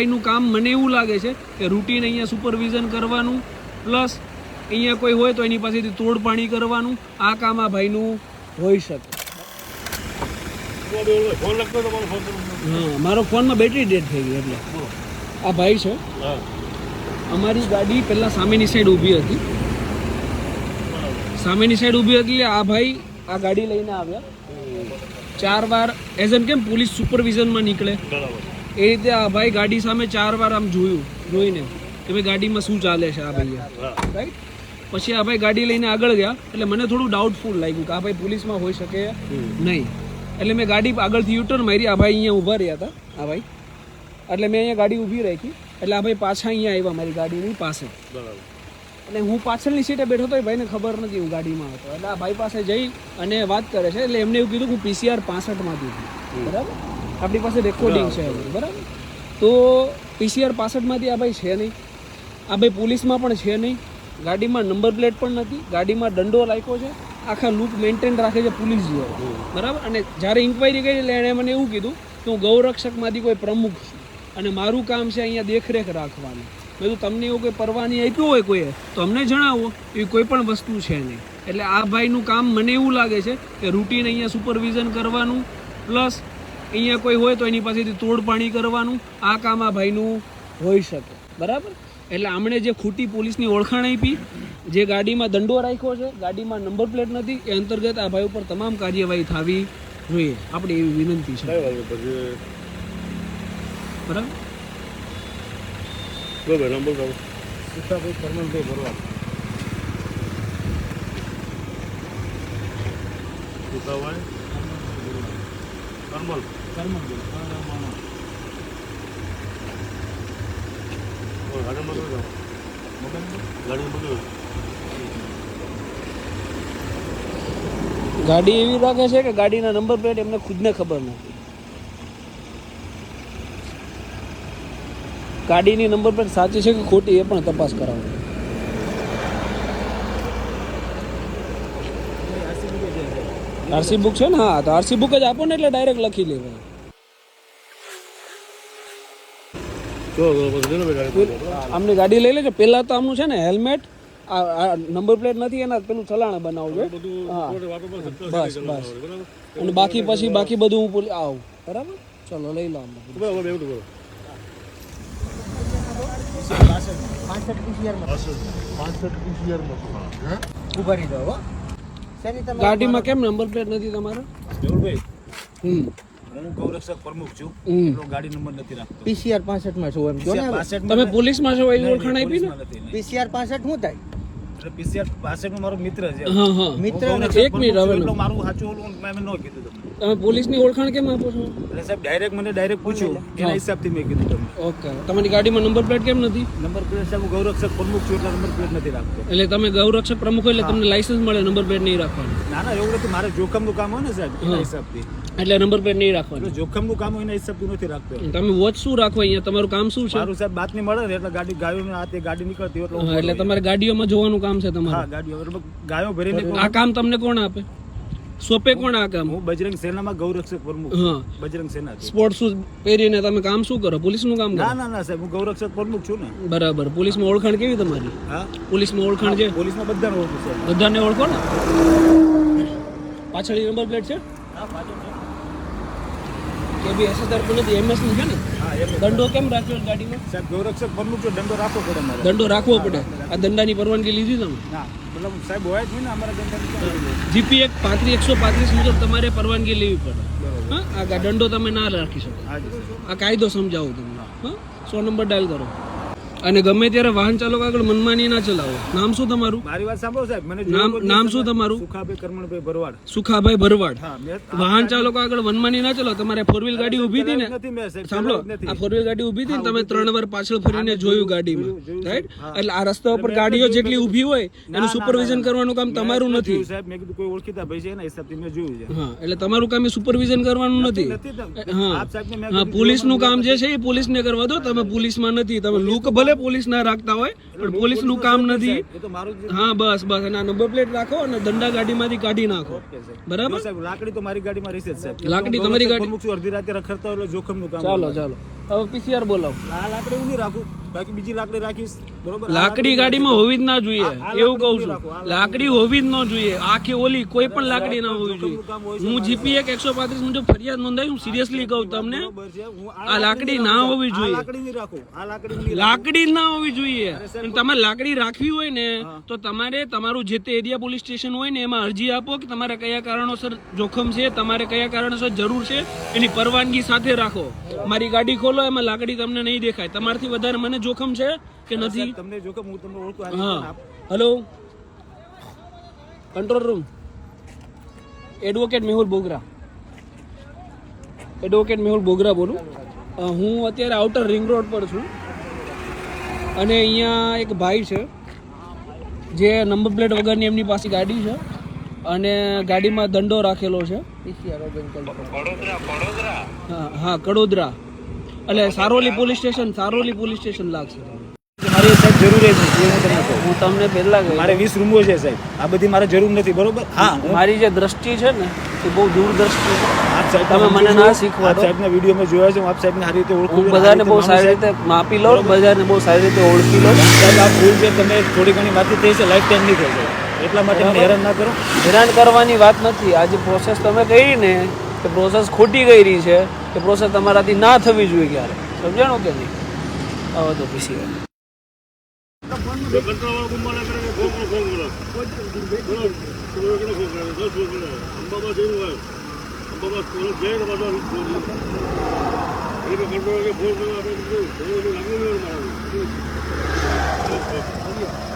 ભાઈનું કામ મને એવું લાગે છે કે રૂટીન અહીંયા સુપરવિઝન કરવાનું પ્લસ અહીંયા કોઈ હોય તો એની પાસેથી તોડ પાણી કરવાનું, આ કામ આ ભાઈનું હોઈ શકે. મારો ફોનમાં બેટરી ડેડ થઈ ગઈ એટલે. આ ભાઈ છે. અમારી ગાડી પહેલાં સામેની સાઈડ ઊભી હતી. સામેની સાઈડ ઊભી હતી એટલે આ ભાઈ આ ગાડી લઈને આવ્યા. ચાર વાર એઝ એમ કેમ, પોલીસ સુપરવિઝનમાં નીકળે. બરાબર એ રીતે આ ભાઈ ગાડી સામે ચાર વાર આમ જોયું જોઈને. કે ભાઈ ગાડીમાં શું ચાલે છે આ ભાઈએ? રાઈટ પછી આ ભાઈ ગાડી લઈને આગળ ગયા એટલે મને થોડું ડાઉટફુલ લાગ્યું કે આ ભાઈ પોલીસમાં હોઈ શકે નહીં. એટલે મેં ગાડી આગળથી યુટર્ન મારી આ ભાઈ અહીંયા ઊભા રહ્યા હતા આ ભાઈ. એટલે મેં અહીંયા ગાડી ઊભી રાખી એટલે આ ભાઈ પાછા અહીંયા આવ્યા મારી ગાડીની પાસે. બરાબર. અને હું પાછળની સીટે બેઠો તો એ ભાઈને ખબર નથી હું ગાડીમાં હતો. એટલે આ ભાઈ પાસે જઈ અને વાત કરે છે એટલે એમને એવું કીધું કે હું પીસીઆર પાસઠમાં દીધું બરાબર? આપણી પાસે રેકોર્ડિંગ છે બરાબર? તો પીસીઆર પાસઠમાંથી આ ભાઈ છે નહીં. આ ભાઈ પોલીસમાં પણ છે નહીં. ગાડીમાં નંબર પ્લેટ પણ નથી. ગાડીમાં દંડો રાખ્યો છે. આખા લુક મેન્ટેન રાખે છે પોલીસ જેવો. બરાબર? અને જ્યારે ઇન્ક્વાયરી કરી એટલે એણે મને એવું કીધું કે હું ગૌરક્ષકમાંથી કોઈ પ્રમુખ છું અને મારું કામ છે અહીંયા દેખરેખ રાખવાની. મેં તમને એવું કોઈ પરવાની આપ્યું હોય કોઈએ? તો અમને જણાવો. એ કોઈ પણ વસ્તુ છે નહીં. એટલે આ ભાઈનું કામ મને એવું લાગે છે કે રૂટીન અહીંયા સુપરવિઝન કરવાનું પ્લસ અહીંયા કોઈ હોય તો એની પાસેથી તોડ પાણી કરવાનું આ કામ આ ભાઈનું હોઈ શકે. બરાબર? એટલે આમણે જે ખોટી પોલીસની ઓળખાણ આપી જે ગાડીમાં દંડો રાખ્યો છે ગાડીમાં નંબર પ્લેટ નથી એ અંતર્ગત આ ભાઈ ઉપર તમામ કાર્યવાહી થવી જોઈએ. આપણે એવી વિનંતી છે. બરાબર? જો ભાઈ નંબર કહું કરમલ? ગાડી નંબર કયો? ગાડી એવી લાગે છે કે ગાડીના નંબર પ્લેટ એમને ખુદને ખબર નથી. ગાડીની નંબર પ્લેટ સાચી છે કે ખોટી એ પણ તપાસ કરાવો આરસી બુક છે ને હા તો આરસી બુક જ આપો ને એટલે ડાયરેક્ટ લખી લેવાય આમની ગાડી લઈ લેજો પહેલાં તો આમનું છે ને હેલ્મેટ આ નંબર પ્લેટ નથી એના પેલું ચલાણ બનાવવું છે બસ બસ અને બાકી પછી બાકી બધું હું પોલી આવું બરાબર ચલો લઈ લો ઊભા રહી જાઓ ગાડીમાં કેમ નંબર પ્લેટ નથી તમારો? મેહુલભાઈ હમ. હું ગૌરક્ષક પ્રમુખ છું. એટલો ગાડી નંબર નથી રાખતો. પીસીઆર 65 માં છો એમ. જો ને હવે. 65 તમે પોલીસમાં છો એવી ઓળખાણ આપી ને. પીસીઆર 65 શું થાય? એટલે પીસીઆર પાસે મારો મિત્ર છે. મિત્ર એક મિનિટ હવે મારું સાચું ઓલું મેં ન કીધું તમને. તમે પોલીસની ઓળખાણ કેમ આપો છો? એટલે સાહેબ ડાયરેક્ટ મને ડાયરેક્ટ પૂછ્યું. એના હિસાબથી મેં કીધું તમને. ઓકે. તમારી ગાડીમાં નંબર પ્લેટ કેમ નથી? નંબર પ્લેટ સાહેબ હું ગૌરક્ષક પ્રમુખ છું એટલે નંબર પ્લેટ નથી રાખતો. એટલે તમે ગૌરક્ષક પ્રમુખ એટલે તમને લાયસન્સ મળે નંબર પ્લેટ નહીં રાખવાનું. ના ના એવું નથી. મારે જોખમનું કામ હોય ને સાહેબ એના હિસાબથી. એટલે નંબર પ્લેટ નહીં રાખવાની. જોખમનું કામ હોય એના હિસાબથી નથી રાખતો. તમે વોચ શું રાખો અહીંયા? તમારું કામ શું છે? મારું સાહેબ બાતમી મળે ને એટલે ગાડી ગાયોને આ તે ગાડી નીકળતી એટલે તમારે ગાડીઓમાં જોવાનું કામ છે હા તમારું ગાડીઓ એટલે ગાયો ભરીને આ કામ તમને કોણ આપે? સોપે કોણ આ કામ? હું બજરંગ સેનામાં ગૌરક્ષક પ્રમુખ. હા. બજરંગ સેના સ્પોર્ટ શૂઝ પહેરીને તમે કામ શું કરો? પોલીસનું કામ કરો? ના ના ના સાહેબ હું ગૌરક્ષક પ્રમુખ છું ને. બરાબર. પોલીસમાં ઓળખાણ કેવી તમારી? હા? પોલીસમાં ઓળખાણ છે? પોલીસમાં બધાને ઓળખું છે. બધાને ઓળખો ને? પાછળ નંબર પ્લેટ છે? હા પાછળ છે. કે બી એસએસઆર પણ નથી એમએસની છે ને? દંડો કેમ રાખ્યો છે ગાડીમાં? સાહેબ ગૌરક્ષક પરનું જો દંડો રાખવો પડે મારે. દંડો રાખવો પડે. આ દંડાની પરવાનગી લીધી તમે? મતલબ સાહેબ હોય જ ને અમારા દંડા જીપી એક પાંત્રીસ એકસો પાંત્રીસ મુજબ તમારે પરવાનગી લેવી પડે. હા આ દંડો તમે ના રાખી શકો. આ કાયદો સમજાવું તમને હા સો નંબર ડાયલ કરો. અને ગમે ત્યારે વાહન ચાલક આગળ મનમાની ના ચલાવો. નામ શું તમારું? મારી વાત સાંભળો સાહેબ. મને નામ શું તમારું? સુખાભાઈ કરમણભાઈ ભરવાડ. સુખાભાઈ ભરવાડ. વાહન ચાલકો આગળ મનમાની ના ચલાવો. તમારે ફોર વ્હીલ ગાડી ઊભી હતી ને? સાંભળો. આ ફોર વ્હીલ ગાડી ઊભી હતી ને તમે ત્રણ વાર પાછળ ફરીને જોયું ગાડીમાં. રાઈટ એટલે આ રસ્તા ઉપર ગાડીઓ જેટલી ઊભી હોય એનું સુપરવિઝન કરવાનું કામ તમારું નથી. સાહેબ મેં કીધું કોઈ ઓળખીતા ભાઈ છે એના હિસાબથી મેં જોયું છે. હા એટલે તમારું કામ એ સુપરવિઝન કરવાનું નથી હા. પોલીસનું કામ જે છે એ પોલીસને કરવા દો તમે પોલીસમાં નથી તમે લુક ભલે પોલીસ ના રાખતા હોય પણ પોલીસનું કામ નથી. હા બસ બસ. આ નંબર પ્લેટ રાખો અને દંડા ગાડીમાંથી કાઢી નાખો. બરાબર? લાકડી તો મારી ગાડીમાં રહેશે સાહેબ. લાકડી તમારી ગાડી અડધી રાતે રખડતા હોય જોખમનું કામ ચાલો ચાલો. હવે પીસીઆર બોલાવો. આ લાકડી હું નહીં રાખું? બાકી બીજી લાકડી રાખીશ. બરોબર? લાકડી ગાડીમાં હોવી જ ના જોઈએ એવું કહું છું. લાકડી હોવી જ ન જોઈએ આખી ઓલી કોઈ પણ લાકડી ના હોવી જોઈએ. હું જીપી એક એકસો પાંત્રીસ મુજબ ફરિયાદ નોંધાવી હું સિરિયસલી કહું તમને આ લાકડી ના હોવી જોઈએ. લાકડી ના હોવી જોઈએ. તમારે લાકડી રાખવી હોય ને તો તમારે તમારું જે તે એરિયા પોલીસ સ્ટેશન હોય ને એમાં અરજી આપો કે તમારે કયા કારણોસર જોખમ છે તમારે કયા કારણોસર જરૂર છે એની પરવાનગી સાથે રાખો. મારી ગાડી ખોલો એમાં લાકડી તમને નહીં દેખાય. તમારથી વધારે મને જોખમ છે કે નથી? તમને જોખમ હું તમને ઓળખું હા. Hello hello? Control room advocate Mehul Bogra. Advocate Mehul Bogra બોલું. હું અત્યારે આઉટર રિંગ રોડ પર છું. અને અહીંયા એક ભાઈ છે જે નંબર પ્લેટ વગરની એમની પાસે ગાડી છે અને ગાડીમાં દંડો રાખેલો છે. હા હા કડોદરા. એટલે Saroli police station Saroli police station લાગશે. મારી સાહેબ જરૂર છે એ હું તમને કહું. હું તમને પહેલા કહી મારે વીસ રૂમો છે સાહેબ. આ બધી મારે જરૂર નથી બરોબર? હા હું મારી જે દ્રષ્ટિ છે ને એ બહુ દૂરદ્રષ્ટિ છે. આપ સાહેબ તમે મને ના શીખવા આપ સાહેબના વીડિયો મેં જોયા છે હું આપ સાહેબને સારી રીતે ઓળખું હું બધાને બહુ સારી રીતે માપી લઉં બધાને બહુ સારી રીતે ઓળખી લઉં. સાહેબ આ ભૂલ છે તમે થોડી ઘણી વાતચીત થઈ છે લાઈફ ટાઈમ નહીં થઈ જાય એટલા માટે મને હેરાન ના કરો. હેરાન કરવાની વાત નથી. આ જે પ્રોસેસ તમે કરી ને કે પ્રોસેસ ખોટી ગઈ રહી છે. કે પ્રોસેસ તમારાથી ના થવી જોઈએ ક્યારે? સમજાણો કે નહીં? આવો તો પછી ફોન